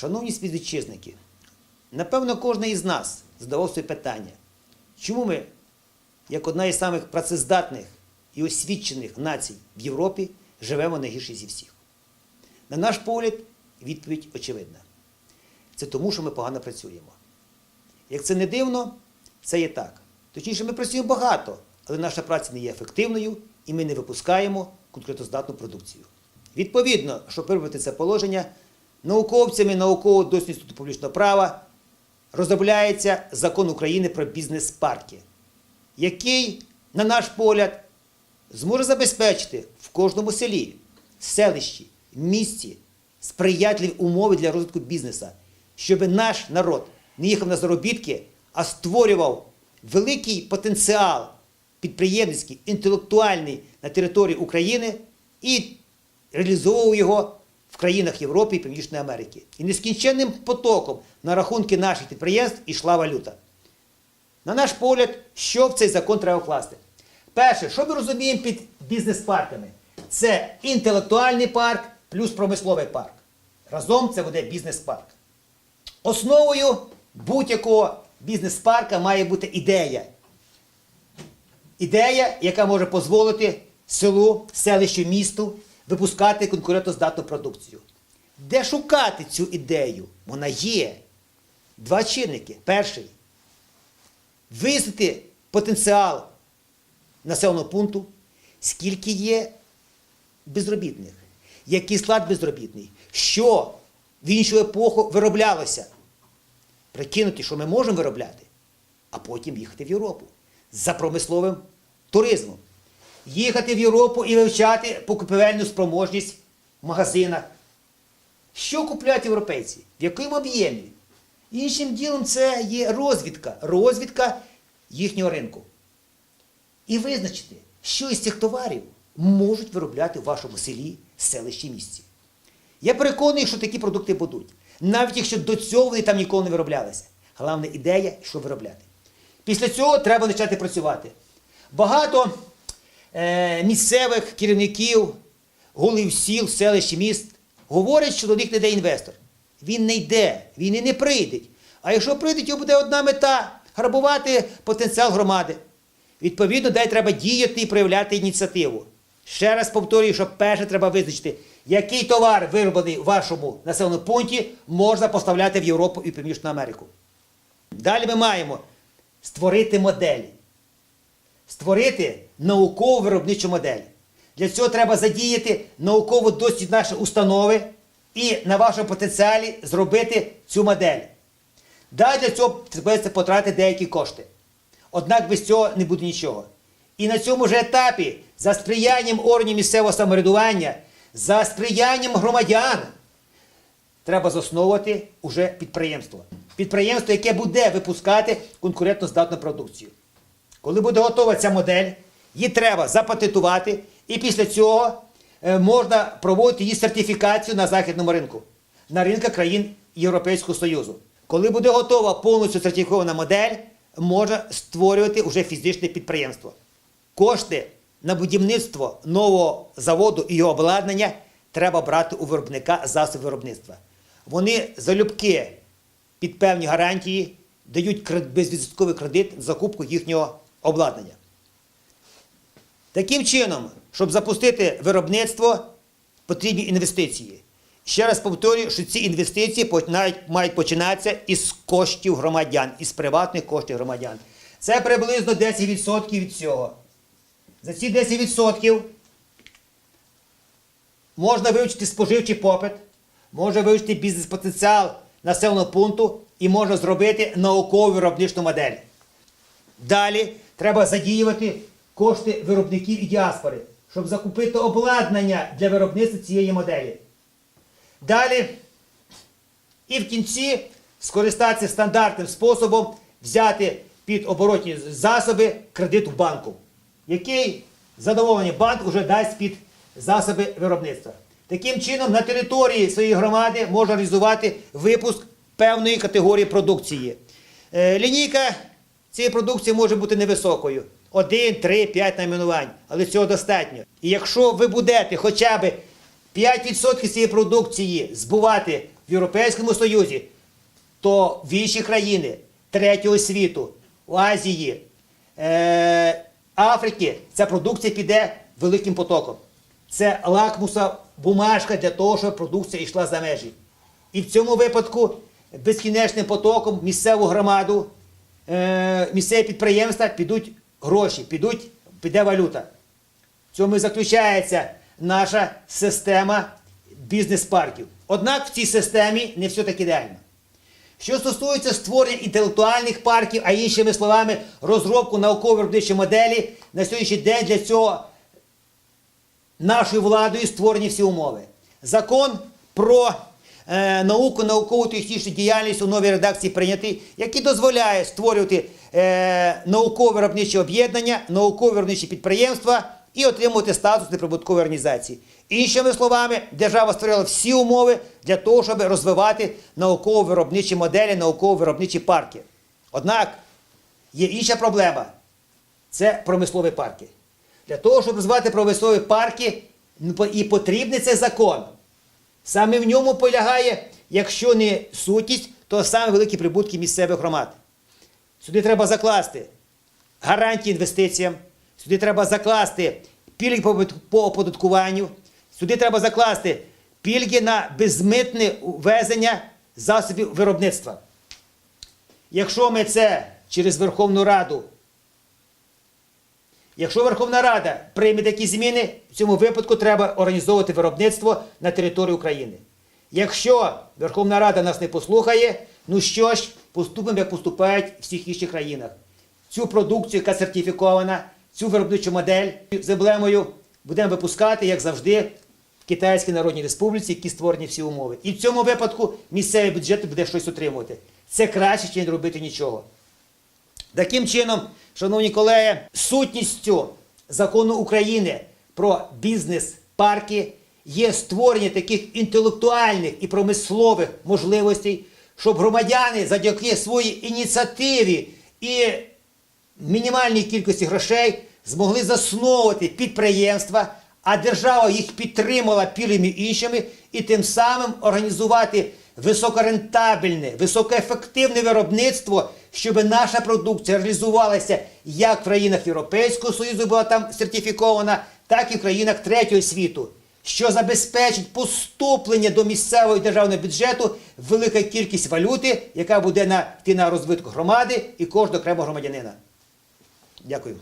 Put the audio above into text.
Шановні співвітчизники, напевно, кожен із нас задавав собі питання, чому ми, як одна із самих працездатних і освічених націй в Європі, живемо найгірше зі всіх? На наш погляд, відповідь очевидна. Це тому, що ми погано працюємо. Як це не дивно, це є так. Точніше, ми працюємо багато, але наша праця не є ефективною і ми не випускаємо конкурентоздатну продукцію. Відповідно, щоб виробити це положення, науковцями наукового дослідного інституту публічного права розробляється закон України про бізнес-парки, який, на наш погляд, зможе забезпечити в кожному селі, селищі, місті сприятливі умови для розвитку бізнесу, щоб наш народ не їхав на заробітки, а створював великий потенціал підприємницький, інтелектуальний на території України і реалізовував його в країнах Європи і Північної Америки. І нескінченним потоком на рахунки наших підприємств йшла валюта. На наш погляд, що в цей закон треба вкласти? Перше, що ми розуміємо під бізнес-парками? Це інтелектуальний парк плюс промисловий парк. Разом це буде бізнес-парк. Основою будь-якого бізнес-парка має бути ідея. Ідея, яка може дозволити селу, селищу, місту випускати конкурентоздатну продукцію. Де шукати цю ідею? Вона є. Два чинники. Перший визнати потенціал населеного пункту, скільки є безробітних, який склад безробітний, що в іншу епоху вироблялося. Прикинути, що ми можемо виробляти, а потім їхати в Європу за промисловим туризмом. Їхати в Європу і вивчати покупівельну спроможність в магазинах. Що купляють європейці? В якому об'ємі? Іншим ділом це є розвідка, розвідка їхнього ринку. І визначити, що із цих товарів можуть виробляти в вашому селі, селищі, місті. Я переконаний, що такі продукти будуть. Навіть якщо до цього вони там ніколи не вироблялися. Головна ідея, що виробляти. Після цього треба почати працювати. Багато місцевих керівників, голів сіл, селищ міст говорять, що до них не йде інвестор. Він не йде, він і не прийде. А якщо прийде, його буде одна мета грабувати потенціал громади. Відповідно, дай треба діяти і проявляти ініціативу. Ще раз повторюю, що перше треба визначити, який товар вироблений в вашому населеному пункті можна поставляти в Європу і Північну Америку. Далі ми маємо створити модель. Створити наукову виробничу модель. Для цього треба задіяти наукову досвід нашої установи і на вашому потенціалі зробити цю модель. Далі для цього треба потратити деякі кошти. Однак без цього не буде нічого. І на цьому ж етапі, за сприянням органів місцевого самоврядування, за сприянням громадян, треба засновувати уже підприємство. Підприємство, яке буде випускати конкурентоздатну продукцію. Коли буде готова ця модель, її треба запатентувати, і після цього е, можна проводити її сертифікацію на західному ринку, на ринках країн Європейського Союзу. Коли буде готова повністю сертифікована модель, можна створювати вже фізичне підприємство. Кошти на будівництво нового заводу і його обладнання треба брати у виробника засобів виробництва. Вони залюбки під певні гарантії дають безвідсотковий кредит на закупку їхнього обладнання. Таким чином, щоб запустити виробництво, потрібні інвестиції. Ще раз повторюю, що ці інвестиції мають починатися із коштів громадян, із приватних коштів громадян. Це приблизно 10% від цього. За ці 10% можна вивчити споживчий попит, можна вивчити бізнес-потенціал населеного пункту і можна зробити наукову виробничну модель. Далі треба задіювати кошти виробників і діаспори, щоб закупити обладнання для виробництва цієї моделі. Далі і в кінці скористатися стандартним способом взяти під оборотні засоби кредит в банку, який задоволений банк вже дасть під засоби виробництва. Таким чином, на території своєї громади можна реалізувати випуск певної категорії продукції. Е, Лінійка цієї продукції може бути невисокою. Один, три, п'ять найменувань, але цього достатньо. І якщо ви будете хоча б 5% цієї продукції збувати в Європейському Союзі, то в інші країни третього світу, в Азії, е, Африки ця продукція піде великим потоком. Це лакмуса бумажка для того, щоб продукція йшла за межі. І в цьому випадку безкінечним потоком місцеву громаду, місцеві підприємства підуть гроші, підуть, піде валюта. В цьому і заключається наша система бізнес-парків. Однак в цій системі не все так ідеально. Що стосується створення інтелектуальних парків, а іншими словами, розробку науково-виробничої моделі, на сьогоднішній день для цього нашою владою створені всі умови. Закон про е, науку, наукову технічну діяльність у новій редакції прийнятий, який дозволяє створювати е, науково-виробничі об'єднання, науково-виробничі підприємства і отримувати статус неприбуткової організації. Іншими словами, держава створила всі умови для того, щоб розвивати науково-виробничі моделі, науково-виробничі парки. Однак є інша проблема це промислові парки. Для того, щоб розвивати промислові парки, і потрібний цей закон. Саме в ньому полягає, якщо не сутність, то саме великі прибутки місцевих громад. Сюди треба закласти гарантії інвестиціям, сюди треба закласти пільги по по оподаткуванню, сюди треба закласти пільги на безмитне ввезення засобів виробництва. Якщо ми це через Верховну Раду Якщо Верховна Рада прийме такі зміни, в цьому випадку треба організовувати виробництво на території України. Якщо Верховна Рада нас не послухає, ну що ж, поступимо, як поступають в всіх інших країнах. Цю продукцію, яка сертифікована, цю виробничу модель з емблемою будемо випускати, як завжди, в Китайській Народній Республіці, які створені всі умови. І в цьому випадку місцевий бюджет буде щось отримувати. Це краще, ніж робити нічого. Таким чином, шановні колеги, сутністю закону України про бізнес-парки є створення таких інтелектуальних і промислових можливостей, щоб громадяни завдяки своїй ініціативі і мінімальній кількості грошей змогли засновувати підприємства, а держава їх підтримала пільгами іншими, і тим самим організувати високорентабельне, високоефективне виробництво, щоб наша продукція реалізувалася як в країнах Європейського Союзу була там сертифікована, так і в країнах третього світу, що забезпечить поступлення до місцевого і державного бюджету велика кількість валюти, яка буде на, на розвиток громади і кожного окремого громадянина. Дякую.